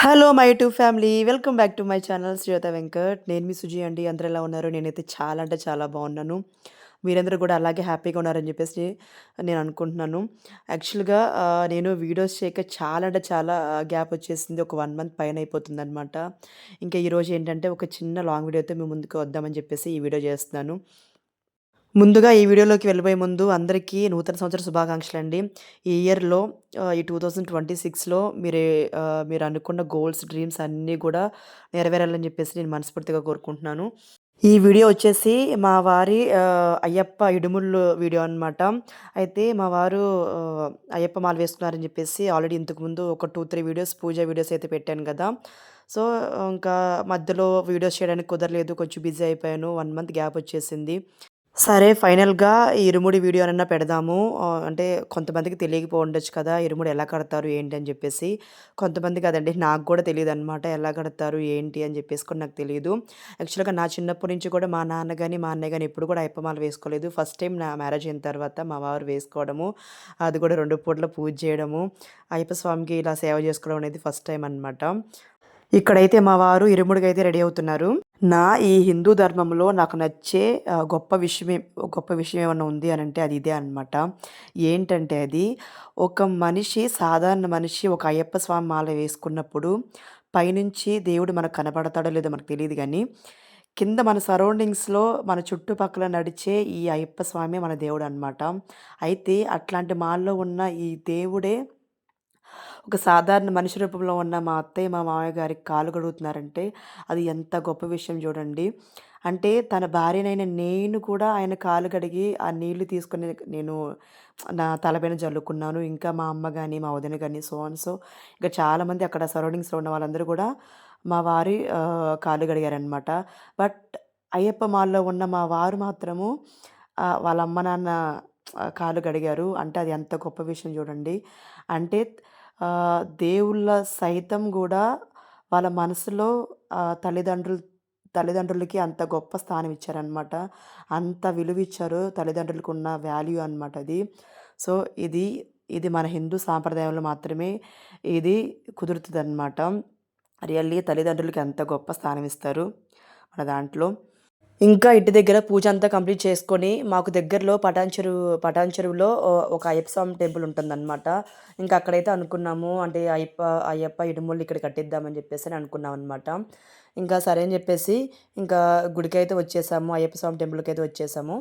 Hello my to family welcome back to my channel Sriyata Venkat. నేను మీ సుజీ అండి అందరూ ఎలా ఉన్నారు? నేనైతే చాలా అంటే చాలా బాగున్నాను. మీరందరూ కూడా అలాగే హ్యాపీగా ఉన్నారని చెప్పేసి నేను అనుకుంటున్నాను. యాక్చువల్గా నేను వీడియోస్ చేయక చాలా అంటే చాలా గ్యాప్ వచ్చేసింది. ఒక వన్ మంత్ పైన అయిపోతుంది అనమాట ఇంకా ఈరోజు ఏంటంటే ఒక చిన్న లాంగ్ వీడియోతో మీ ముందుకు వద్దామని చెప్పేసి ఈ వీడియో చేస్తున్నాను. ముందుగా ఈ వీడియోలోకి వెళ్ళిపోయే ముందు అందరికీ నూతన సంవత్సర శుభాకాంక్షలు అండి ఈ ఇయర్లో ఈ టూ థౌజండ్ ట్వంటీ సిక్స్లో మీరు మీరు అనుకున్న గోల్స్ డ్రీమ్స్ అన్నీ కూడా నెరవేరాలని చెప్పేసి నేను మనస్ఫూర్తిగా కోరుకుంటున్నాను. ఈ వీడియో వచ్చేసి మా వారి అయ్యప్ప ఇడుముళ్ళు వీడియో అన్నమాట. అయితే మా వారు అయ్యప్ప మాల వేసుకున్నారని చెప్పేసి ఆల్రెడీ ఇంతకుముందు ఒక two three videos puja videos అయితే పెట్టాను కదా. సో ఇంకా మధ్యలో వీడియోస్ చేయడానికి కుదరలేదు కొంచెం బిజీ అయిపోయాను వన్ మంత్ గ్యాప్ వచ్చేసింది. సరే ఫైనల్‌గా ఈ ఇరుముడి వీడియోనన్నా పెడదాము. అంటే కొంతమందికి తెలియకపోండొచ్చు కదా! ఇరుముడి ఎలా కడతారు ఏంటి అని చెప్పేసి. కొంతమంది అదండి నాకు కూడా తెలియదు అనమాట ఎలా కడతారు ఏంటి అని చెప్పేసి కూడా నాకు తెలియదు యాక్చువల్‌గా నా చిన్నప్పటి నుంచి కూడా మా నాన్న కానీ మా అన్నయ్య కానీ ఎప్పుడు కూడా అయ్యప్పమాలు వేసుకోలేదు. ఫస్ట్ టైం నా మ్యారేజ్ అయిన తర్వాత మా వారు వేసుకోవడము. అది కూడా రెండు పూటల పూజ చేయడము. అయ్యప్ప స్వామికి ఇలా సేవ చేసుకోవడం అనేది ఫస్ట్ టైం అనమాట. ఇక్కడైతే మా వారు ఇరుముడికైతే రెడీ అవుతున్నారు. నా ఈ హిందూ ధర్మంలో నాకు నచ్చే గొప్ప విషయం గొప్ప విషయం ఏమన్నా ఉంది అని అంటే అది ఇదే అనమాట. ఏంటంటే అది ఒక మనిషి సాధారణ మనిషి ఒక అయ్యప్ప స్వామి మాల వేసుకున్నప్పుడు పైనుంచి దేవుడు మనకు కనబడతాడో లేదో మనకు తెలియదు కానీ కింద మన సరౌండింగ్స్‌లో మన చుట్టుపక్కల నడిచే ఈ అయ్యప్ప స్వామి మన దేవుడు అనమాట అయితే అట్లాంటి మాల్లో ఉన్న ఈ దేవుడే ఒక సాధారణ మనిషి రూపంలో ఉన్న మా అత్తయ్య, మా మామయ్య గారికి కాలు కడుగుతున్నారంటే అది ఎంత గొప్ప విషయం చూడండి. అంటే తన భార్యనైన నేను కూడా ఆయన కాలు కడిగి ఆ నీళ్ళు తీసుకుని నేను నా తలపైన జల్లుకున్నాను. ఇంకా మా అమ్మ కానీ మా వదిన కానీ సో అండ్ సో ఇంకా చాలామంది అక్కడ సరౌండింగ్స్‌లో ఉన్న వాళ్ళందరూ కూడా మా వారి కాలు కడిగారనమాట. బట్ అయ్యప్ప మాల్లో ఉన్న మా వారు మాత్రము వాళ్ళ అమ్మ, నాన్న కాలు కడిగారు. అంటే అది ఎంత గొప్ప విషయం చూడండి. అంటే దేవుళ్ళ సైతం కూడా వాళ్ళ మనసులో తల్లిదండ్రులు తల్లిదండ్రులకి అంత గొప్ప స్థానం ఇచ్చారనమాట. అంత విలువ ఇచ్చారు. తల్లిదండ్రులకున్న వాల్యూ అనమాట అది. సో, ఇది ఇది మన హిందూ సాంప్రదాయంలో మాత్రమే ఇది కుదురుతుంది అనమాట రియల్లీ తల్లిదండ్రులకి ఎంత గొప్ప స్థానం ఇస్తారు మన దాంట్లో. ఇంకా ఇంటి దగ్గర పూజ అంతా కంప్లీట్ చేసుకొని మాకు దగ్గరలో పటాన్ చెరువు పటాన్ చెరువులో ఒక అయ్యప్ప స్వామి టెంపుల్ ఉంటుందనమాట. ఇంకా అక్కడైతే అనుకున్నాము అంటే అయ్యప్ప అయ్యప్ప ఇడుములు ఇక్కడ కట్టిద్దామని చెప్పేసి నేను అనుకున్నాం అనమాట ఇంకా సరే అని చెప్పేసి ఇంకా గుడికైతే వచ్చేసాము. అయ్యప్ప స్వామి టెంపుల్కి అయితే వచ్చేసాము.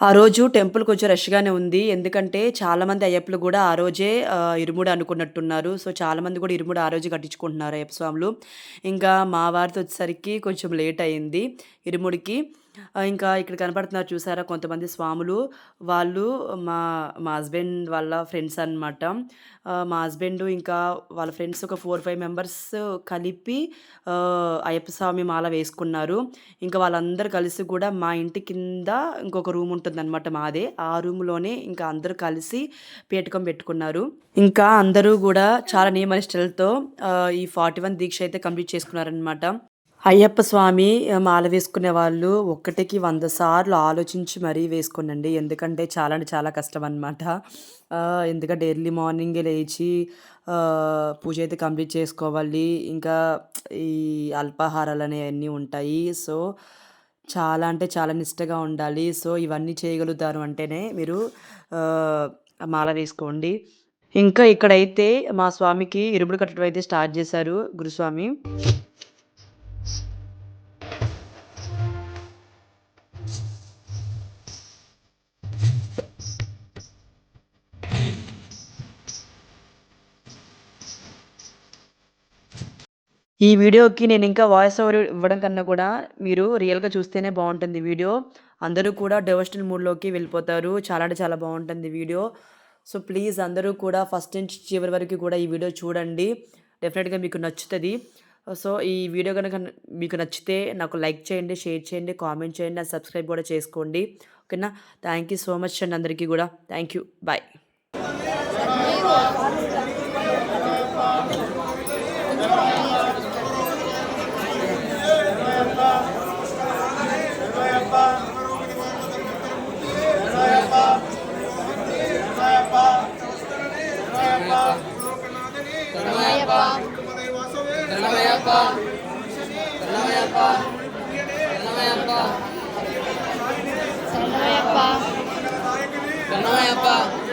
ఆ రోజు టెంపుల్ కొంచెం రష్‌గానే ఉంది. ఎందుకంటే చాలామంది అయ్యప్పలు కూడా ఆ రోజే ఇరుముడు అనుకున్నట్టున్నారు. సో, చాలామంది కూడా ఇరుముడు ఆ రోజే కట్టించుకుంటున్నారు అయ్యప్ప స్వాములు. ఇంకా మా వారితో వచ్చేసరికి కొంచెం లేట్ అయింది ఇరుముడికి. ఇంకా ఇక్కడ కనపడుతున్నారు చూసారా కొంతమంది స్వాములు. వాళ్ళు మా మా హస్బెండ్ వాళ్ళ ఫ్రెండ్స్ అనమాట. మా హస్బెండ్ ఇంకా వాళ్ళ ఫ్రెండ్స్ ఒక 4, 5 మెంబర్స్ కలిపి అయ్యప్ప స్వామి మాల వేసుకున్నారు. ఇంకా వాళ్ళందరూ కలిసి కూడా మా ఇంటి కింద ఇంకొక రూమ్ ఉంటుందనమాట మాదే. ఆ రూమ్‌లోనే ఇంకా అందరూ కలిసి పీఠకం పెట్టుకున్నారు. ఇంకా అందరూ కూడా చాలా నియమ నిష్టలతో ఆహ్, ఈ 41 దీక్ష అయితే కంప్లీట్ చేసుకున్నారనమాట. అయ్యప్ప స్వామి మాల వేసుకునే వాళ్ళు ఒక్కటికి వంద సార్లు ఆలోచించి మరీ వేసుకోనండి ఎందుకంటే చాలా అంటే చాలా కష్టం అనమాట. ఎందుకంటే ఎర్లీ మార్నింగే లేచి పూజ అయితే కంప్లీట్ చేసుకోవాలి. ఇంకా ఈ అల్పాహారాలు అనేవన్నీ ఉంటాయి. సో, చాలా అంటే చాలా నిష్టగా ఉండాలి. సో, ఇవన్నీ చేయగలుగుతారు అంటేనే మీరు మాల వేసుకోండి. ఇంకా ఇక్కడైతే మా స్వామికి ఇరుముడు కట్టడం అయితే స్టార్ట్ చేశారు గురుస్వామి. ఈ వీడియోకి నేను ఇంకా వాయిస్ ఓవర్ ఇవ్వడం కన్నా కూడా మీరు రియల్‌గా చూస్తేనే బాగుంటుంది వీడియో. అందరూ కూడా డివోషనల్ మూడ్‌లోకి వెళ్ళిపోతారు. చాలా అంటే చాలా బాగుంటుంది వీడియో. సో, ప్లీజ్ అందరూ కూడా ఫస్ట్ నుంచి చివరి వరకు కూడా ఈ వీడియో చూడండి. డెఫినెట్గా మీకు నచ్చుతుంది సో, ఈ వీడియో గనక మీకు నచ్చితే నాకు లైక్ చేయండి, షేర్ చేయండి, కామెంట్ చేయండి, అండ్ సబ్స్క్రైబ్ కూడా చేసుకోండి. ఓకేనా? థ్యాంక్ యూ సో మచ్ అండి అందరికీ కూడా thank you. Bye. Bye.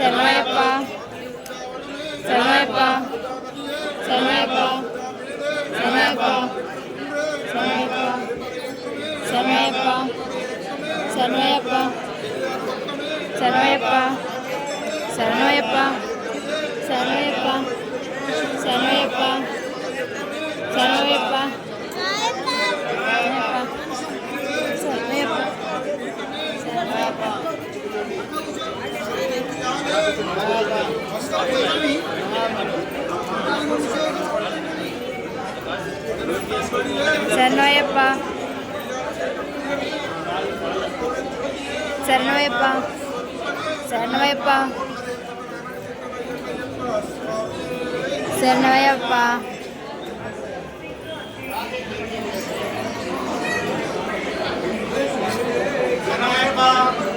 se nueva. శరణయ్యప్ప శరణవయ్యప్ప శరణవయ్యప్ప శరణవయ్యప్ప శరణవయ్యప్ప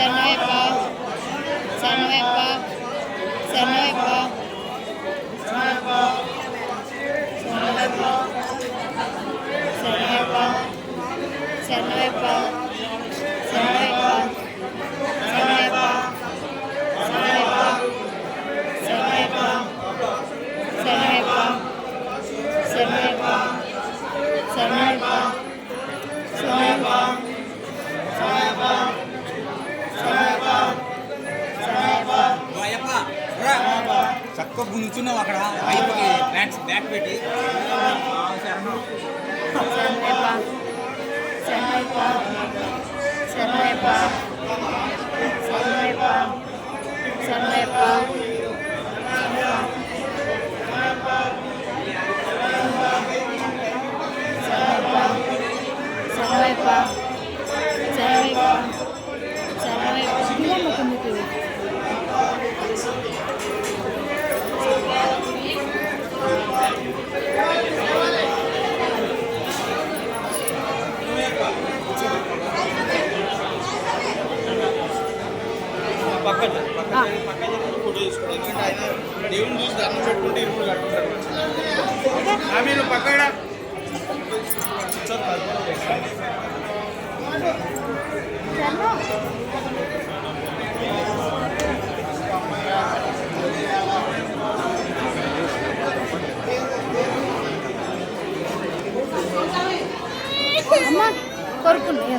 Sernuepa, Sernuepa, Sernuepa, Sernuepa, Sernuepa, Sernuepa, Sernuepa. కూర్చున్నావు అక్కడ. అయిపోయి బ్యాక్ బ్యాక్ పెట్టి. శరణం ఫోటో తీసుకోండి ఎందుకంటే ఆయన దేవుని చూసి దండం పెట్టుకుంటే ఇప్పుడు కట్టుకుంటారు మీరు పక్కన అమ్మ కొరుకున్నాయి